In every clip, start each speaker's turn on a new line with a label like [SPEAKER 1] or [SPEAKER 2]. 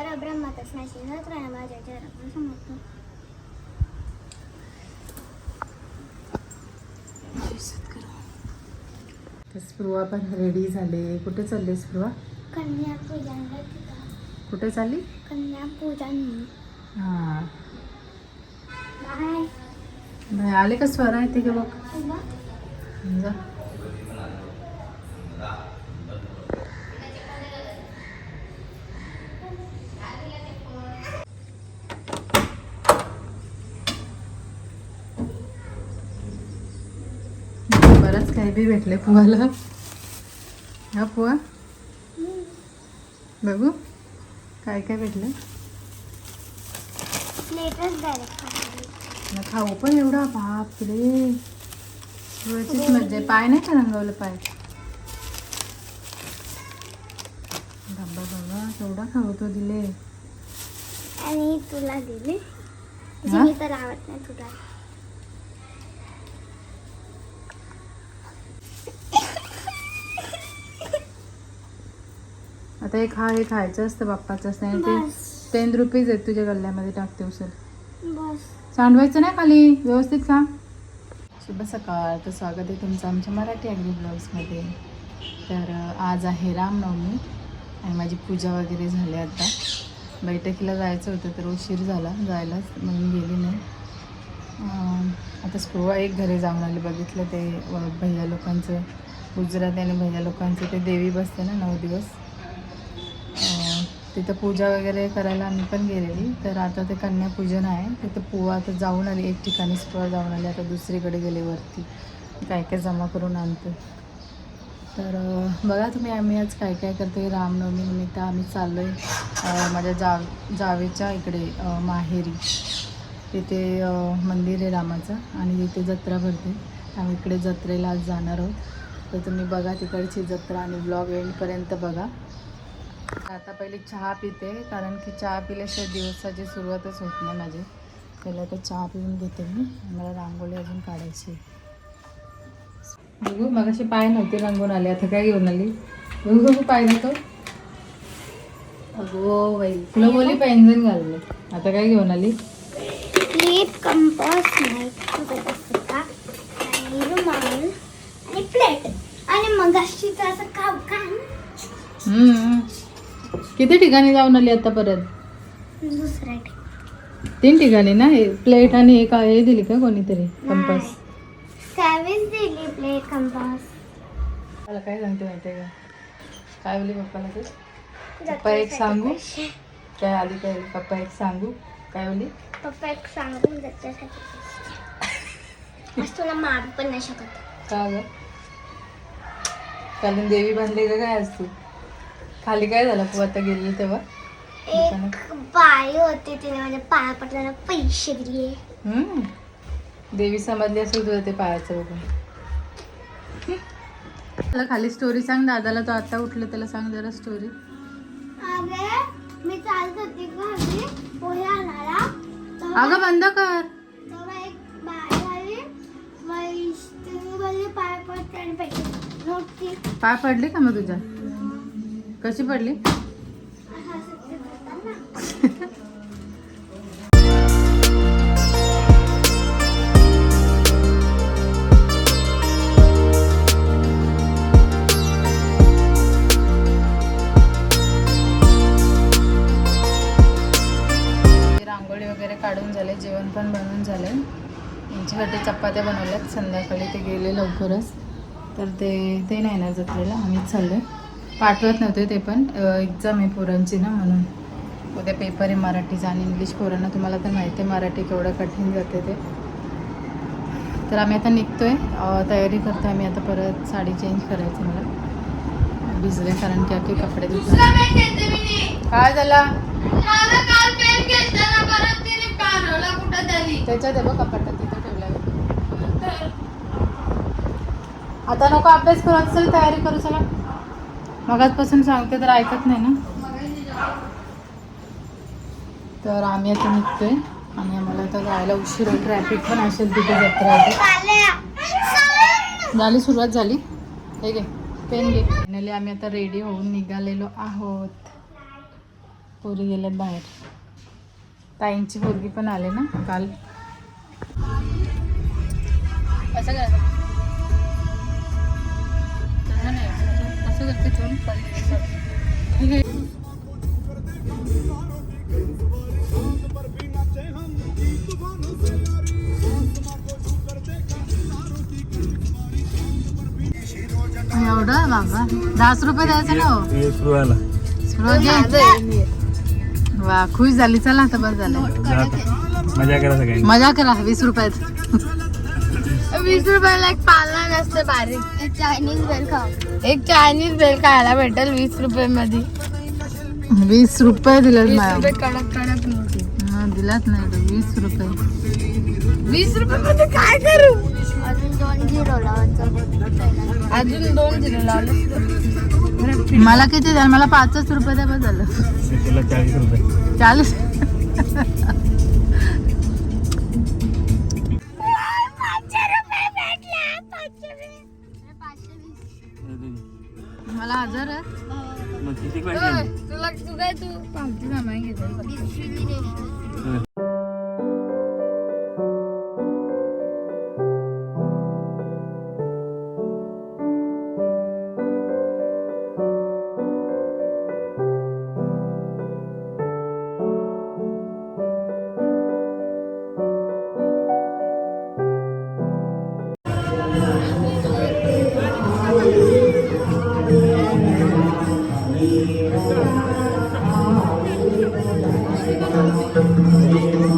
[SPEAKER 1] परब्रह्म तस्मै श्री सत्यनारायणाच्या चरणात समर्पण.
[SPEAKER 2] तर स्पृहा पण रेडी झाले कुठे चालले स्पृहा
[SPEAKER 1] कन्या तिथं.
[SPEAKER 2] कुठे चालली
[SPEAKER 1] कन्या पूजन
[SPEAKER 2] हां
[SPEAKER 1] बाय
[SPEAKER 2] आले का स्वरा येते का बघ. जा काही बी भेटले पुहाला हा पुआ बघू काय काय भेटलं? खाऊ पण एवढा बाप रे. सुरवातीच मजा आहे. पाय नाही का रंगवलं पाय? बाबा बाबा केवढा खाऊ तो दिले.
[SPEAKER 1] आणि तुला दिली.
[SPEAKER 2] हा?
[SPEAKER 1] तर आवडत नाही तुला.
[SPEAKER 2] आता हे खा हे खायचं असतं बाप्पाचं असतं आणि ते टेन रुपीज आहेत तुझ्या गल्ल्यामध्ये टाकते उचल
[SPEAKER 1] बस.
[SPEAKER 2] सांडवायचं नाही खाली? व्यवस्थित खा. शुभ सकाळ. तर स्वागत आहे तुमचं आमच्या मराठी ॲग्री ब्लॉग्समध्ये तर आज आहे रामनवमी आणि माझी पूजा वगैरे झाली आता. बैठकीला जायचं होतं तर उशीर झाला. जायला म्हणून गेली नाही. आता स्पृहा एक घरी जाऊन आले. बघितलं ते भैया लोकांचं गुजरात आणि भैया लोकांचं ते देवी बसते ना नऊ दिवस. तिथं पूजा वगैरे करायला आम्ही पण गेलेली. तर आता ते कन्यापूजन आहे. तिथं पोवा आता जाऊन आली. एक ठिकाणी स्पृहा जाऊन आली. आता दुसरीकडे गेले वरती. काय काय जमा करून आणतो. तर बघा तुम्ही आम्ही आज काय काय करते रामनवमी निमित्त आम्ही चाललो आहे माझ्या जाव जावेच्या इकडे माहेरी. तिथे मंदिर आहे रामाचं आणि तिथे जत्रा भरते. आम्ही इकडे जत्रेला आज जाणार आहोत. तर तुम्ही बघा तिकडची जत्रा आणि ब्लॉग एंडपर्यंत बघा. आता पहिले चहा पिते कारण की चहा पिल्याशिवाय दिवसाची सुरुवातच होत नाही माझी. पहिला तर चहा पिऊन घेते मी. मला रांगोळी अजून काढायची बघू मग अशी पाय नव्हते रंगून आले. आता काय घेऊन आली? बघू बघू पाय नको अगो बाई. तुला बोली पैंजण घालले आता काय घेऊन आली?
[SPEAKER 1] कंपास आणि प्लेट आणि मग अशी असं खाऊ का
[SPEAKER 2] हम्म. किती ठिकाणी जाऊन आली आता परत?
[SPEAKER 1] दुसऱ्या
[SPEAKER 2] तीन ठिकाणी ना? हे प्लेट आणि काय हे दिली का कोणीतरी? कंपास
[SPEAKER 1] त्यावेळेस दिली प्लेट कंपास
[SPEAKER 2] मला काय सांगते माहितीये का? काय बोलली पप्पाला ते? पप्पा एक सांगू? काय आली काय? पप्पा एक सांगू? काय बोलली?
[SPEAKER 1] पप्पा एक सांगून त्याच्यासाठी तुला मार पण नाही शकत.
[SPEAKER 2] का ग? देवी बांधली का काय असते खाली काय झालं? तू आता गेली तेव्हा?
[SPEAKER 1] एक बाई होती तिने माझ्या पाया पडल्याला पैसे दिले.
[SPEAKER 2] हम्म. देवी समजली असेल तुझं ते पायाचं बघून. त्याला खाली स्टोरी सांग. दादाला तो आता उठलं त्याला सांग जरा स्टोरी
[SPEAKER 1] अगे मी चालत होती घरी पोहे आणायला. तेव्हा-
[SPEAKER 2] अगं बंद कर.
[SPEAKER 1] तेव्हा एक बाई आली. वैष्णवी बोलली पाय पडते आणि पैसे नोटची
[SPEAKER 2] पाय पडली का मग तुझ्या? कशी पडली? रांगोळी वगैरे काढून झाले जेवण पण बनवून झाले. यांच्यासाठी चपात्या बनवल्यात. संध्याकाळी ते गेले लवकरच. तर ते ते नाही ना जत्रेला. आम्हीच चाललो पाठवत नव्हते ते पण. एक्झाम आहे पोरांची ना म्हणून. उद्या पेपर आहे मराठीचा आणि इंग्लिश पोरांना तुम्हाला तर माहिती आहे मराठी केवढं कठीण जाते ते. तर आम्ही आता निघतोय. अं, तयारी करतो आम्ही आता परत साडी चेंज करायचं मला. भिजले कारण की अख्खे कपडे काय झाला? त्याच्यात आहे बघ कपाटात तिथं ठेवलं आता नको अभ्यास करू चल तयारी करू चला. मगाचपासून सांगते तर ऐकत नाही ना. तर आम्ही आता निघतोय. आणि आम्हाला आता जायला उशीर होईल ट्रॅफिक पण असेल तिथे जत्रा आहे. झाली सुरुवात झाली. हे घे. पेन घे. फायनली आम्ही आता रेडी होऊन निघालेलो आहोत. पोरी गेल्यात बाहेर. ताईंची पोरगी पण आले ना काल. असं करायचं नाही असं ठीक आहे एवढं बाबा दहाच रुपये द्यायचं ना हो. वा खुश झाली चला आता बरं झालं.
[SPEAKER 3] मजा करा सगळ्यांनी.
[SPEAKER 2] मजा करा वीस रुपयात वीस रुपयाला एक पालना असते बारीक
[SPEAKER 1] चायनीज बेल खाऊ
[SPEAKER 2] एक चायनीज बेल खायला भेटेल वीस रुपये मध्ये वीस रुपये दिले
[SPEAKER 1] कडक कडक नव्हती.
[SPEAKER 2] दिलाच नाही वीस रुपये. वीस रुपये मध्ये काय करू?
[SPEAKER 1] अजून दोन झिरो लावायचं
[SPEAKER 2] अजून दोन दिले लावले मला किती द्या मला पाचच रुपये द्या बस झालं.
[SPEAKER 3] चाळीस रुपये.
[SPEAKER 2] चाळीस. आहे.
[SPEAKER 3] मग किती पाहिजे
[SPEAKER 2] तुला तू काय तू पावती सामान घेतो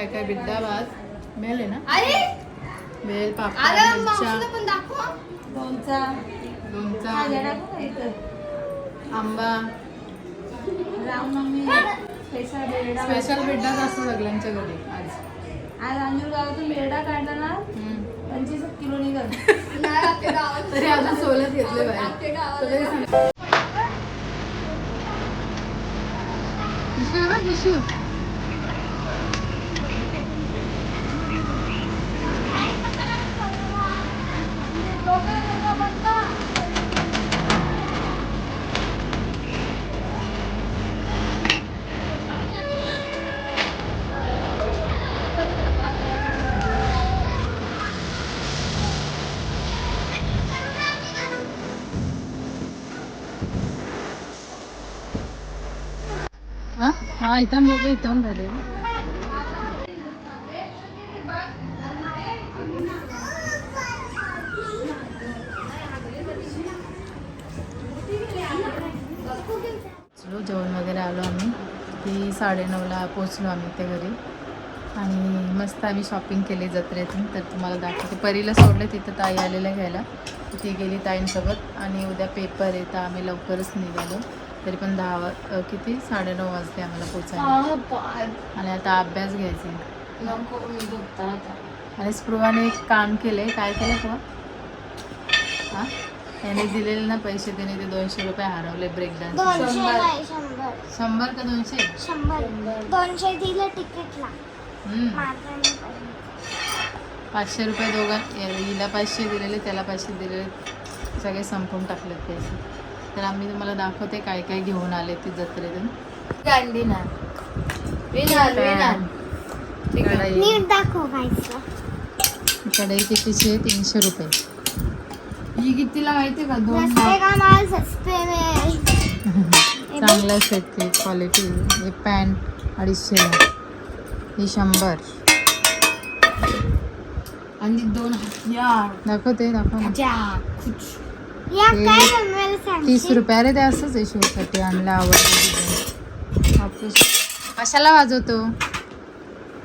[SPEAKER 2] काय काय बिड्डा भात मेल आहे ना? बेल
[SPEAKER 1] मावशीला पण दाखव.
[SPEAKER 2] लोणचा आंबा. स्पेशल बिड्डाच असतो सगळ्यांच्या घरी आज.
[SPEAKER 4] आज अंजूर गावातून बेरडा काढला ना. पंचवीस किलो
[SPEAKER 1] गावात.
[SPEAKER 2] तरी अजून सोलत घेतले बाहेर.
[SPEAKER 1] आपल्या गावात
[SPEAKER 2] तरी सांग. हा इथं झाले चलो जेवण वगैरे आलो आम्ही. ती साडेनऊला पोचलो आम्ही त्या घरी. आणि मस्त आम्ही शॉपिंग केली जत्रेतून. तर तुम्हाला दाखवते. परीला सोडले तिथं ताई आलेल्या घ्यायला. ती गेली ताईंसोबत. आणि उद्या पेपर आहे तर आम्ही लवकरच निघालो. तरी पण दहा किती? साडेनऊ वाजले आम्हाला पोचायला. आणि आता अभ्यास घ्यायचा आहे.
[SPEAKER 4] नको मी झोपता आता.
[SPEAKER 2] आणि स्पृहाने एक काम केले काय केलं हा? त्याने दिलेले ना पैसे त्याने ते दोनशे रुपये हरवले ब्रेक डान्स
[SPEAKER 1] शंभर.
[SPEAKER 2] का दोनशे?
[SPEAKER 1] दोनशे दिलं तिकीटला.
[SPEAKER 2] पाचशे रुपये दोघां हिला पाचशे दिलेले त्याला पाचशे दिलेले. सगळे संपून टाकलेत पैसे. तर आम्ही तुम्हाला दाखवते काय काय घेऊन आले ती जत्रेतून.
[SPEAKER 4] कांडी ना
[SPEAKER 2] कढई. कितीची आहे तीनशे रुपये.
[SPEAKER 4] ही कितीला माहिती का? दोन
[SPEAKER 1] रस्ते का माल? सस्ते में.
[SPEAKER 2] चांगलं सेट क्वालिटी हे पॅन्ट अडीचशेला ही शंभर.
[SPEAKER 4] आणि दोन हत्यार
[SPEAKER 2] दाखवते दाखव तीस रुपये अरे ते असंच आहे शिवसाठी आणलं आवडतं हापूस कशाला वाजवतो?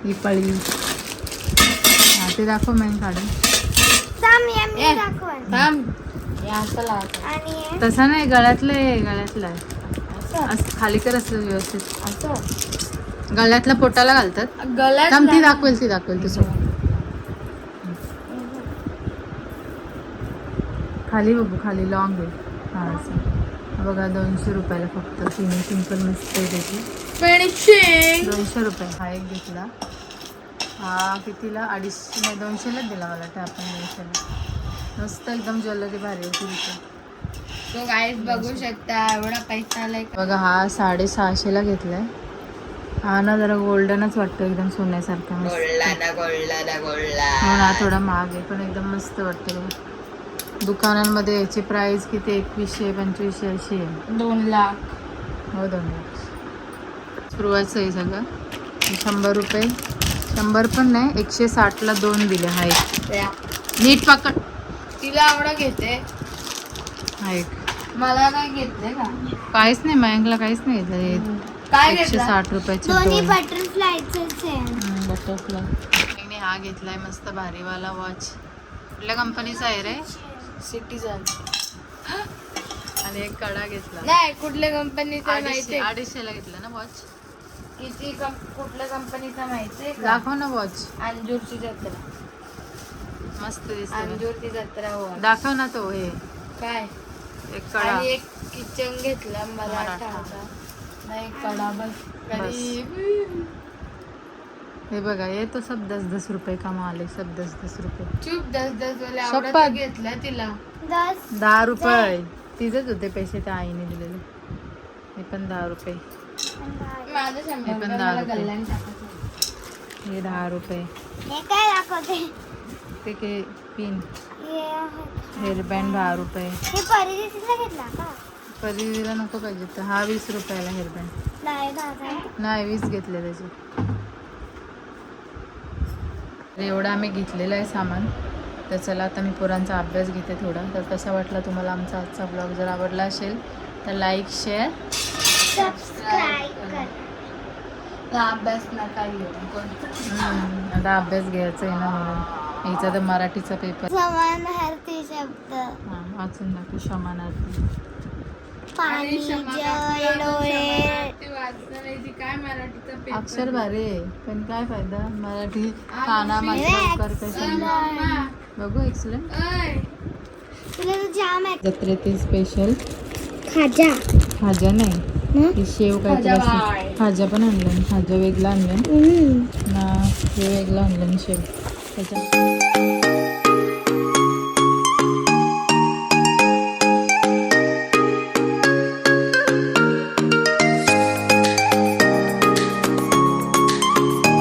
[SPEAKER 2] ही पळी. हा ते दाखव मेन काढून.
[SPEAKER 1] थांब
[SPEAKER 2] तसं नाही गळ्यातलं आहे गळ्यातलं आहे. असं? खाली कर असं व्यवस्थित.
[SPEAKER 4] असं?
[SPEAKER 2] गळ्यातलं पोटाला घालतात.
[SPEAKER 4] गळ्यात
[SPEAKER 2] ती. दाखवेल ती दाखवेल तू खाली बघू खाली लॉंग आहे. हा असं. हा बघा दोनशे रुपयाला फक्त तिन्ही सिंपल मस्त आहे त्याची दोनशे रुपये. हा एक घेतला. हा कितीला? अडीचशे नाही दोनशेलाच दिला मला वाटतं आपण दोनशेला. मस्त एकदम ज्वेलरी भारी होती तिथे
[SPEAKER 4] तो गाईज बघू शकता एवढा पैसा आलाय
[SPEAKER 2] बघा हा साडेसहाशेला घेतलाय. हा ना जरा गोल्डनच वाटतो एकदम सोन्यासारखा. हो ना थोडा महाग आहे पण एकदम मस्त वाटतं बघा. दुकानांमध्ये याची प्राइस किती? एकवीसशे पंचवीसशे अशी आहे.
[SPEAKER 4] दोन लाख.
[SPEAKER 2] हो दोन लाख. सुरुवातचं आहे सगळं. शंभर रुपये. शंभर पण नाही एकशे साठला दोन दिले. हा एक.
[SPEAKER 4] त्या.
[SPEAKER 2] नीट पकड.
[SPEAKER 4] तिला एवढा घेते.
[SPEAKER 2] हा एक.
[SPEAKER 4] मला काय घेतले का?
[SPEAKER 2] काहीच नाही मयंकला काहीच नाही घेतलं.
[SPEAKER 4] काय
[SPEAKER 2] एकशे साठ रुपयाचे दोन. बटरफ्लाय हा घेतलाय मस्त भारीवाला वॉच कुठल्या कंपनीचा आहे रे?
[SPEAKER 4] सिटीजन
[SPEAKER 2] आणि एक कडा घेतला.
[SPEAKER 4] नाही कुठल्या कंपनीचा
[SPEAKER 2] अडीचशे
[SPEAKER 4] माहितीये
[SPEAKER 2] अडीचशेला घेतला ना वॉच
[SPEAKER 4] किती कं- कुठल्या कंपनीचा माहितीये का?
[SPEAKER 2] दाखव ना वॉच
[SPEAKER 4] अंजूरची जत्रा.
[SPEAKER 2] मस्त दिसते
[SPEAKER 4] अंजूरची जत्रा हो.
[SPEAKER 2] दाखव ना तो हे.
[SPEAKER 4] काय?
[SPEAKER 2] एक कडा.
[SPEAKER 4] आणि एक किचन घेतला मराठा
[SPEAKER 2] मराठा.
[SPEAKER 4] होता. नाही कडा बस. कधी
[SPEAKER 2] हे बघा ये तो सब दस दस रुपये का माल आहे सब दस दस रुपये.
[SPEAKER 4] चूप दस दस वाले
[SPEAKER 2] शपथ.
[SPEAKER 4] आवडत घेतला तिला.
[SPEAKER 1] दस.
[SPEAKER 2] दहा रुपये. तिथेच होते पैसे त्या आईने दिलेले. हे पण दहा रुपये.
[SPEAKER 4] माझं
[SPEAKER 2] हे पण
[SPEAKER 4] रुपये
[SPEAKER 2] दहा
[SPEAKER 4] मला
[SPEAKER 2] रुपये.
[SPEAKER 4] गल्ल्याने टाकायचं
[SPEAKER 2] हे दहा रुपये.
[SPEAKER 1] हे काय दाखवते?
[SPEAKER 2] ते के पिन.
[SPEAKER 1] हे आहे.
[SPEAKER 2] हेअरबँड दहा रुपये.
[SPEAKER 1] हे परिस्थितीला घेतला का?
[SPEAKER 2] परिधीला नको पाहिजे. तर हा वीस रुपयाला हेअरबँड
[SPEAKER 1] नाही दादा
[SPEAKER 2] नाही वीस घेतले त्याचे. एवढं आम्ही घेतलेलं आहे सामान. तर चला आता मी पोरांचा अभ्यास घेते थोडा. तर कसा वाटला तुम्हाला आमचा आजचा ब्लॉग जर आवडला असेल तर लाईक शेअर
[SPEAKER 4] हा, अभ्यास नका
[SPEAKER 2] आता अभ्यास घ्यायचा आहे ना म्हणून. याचा तर मराठीचा पेपर
[SPEAKER 1] समानार्थी शब्द.
[SPEAKER 2] हां वाचून दाखव क्षमानार्थी
[SPEAKER 1] पाणी
[SPEAKER 2] अक्षर भारी आहे पण काय फायदा? मराठी काना मात्र कशी बघू एक्सलेंट
[SPEAKER 4] ऐ,
[SPEAKER 1] तुला तर जाम आहे.
[SPEAKER 2] जत्रेतील स्पेशल
[SPEAKER 1] खाजा.
[SPEAKER 2] खाजा नाही. शेव काहीतरी खाजा पण आणलं. खाजा वेगळा आणलं.
[SPEAKER 1] हम्म.
[SPEAKER 2] ना हे वेगळं आणलं शेव. त्याच्या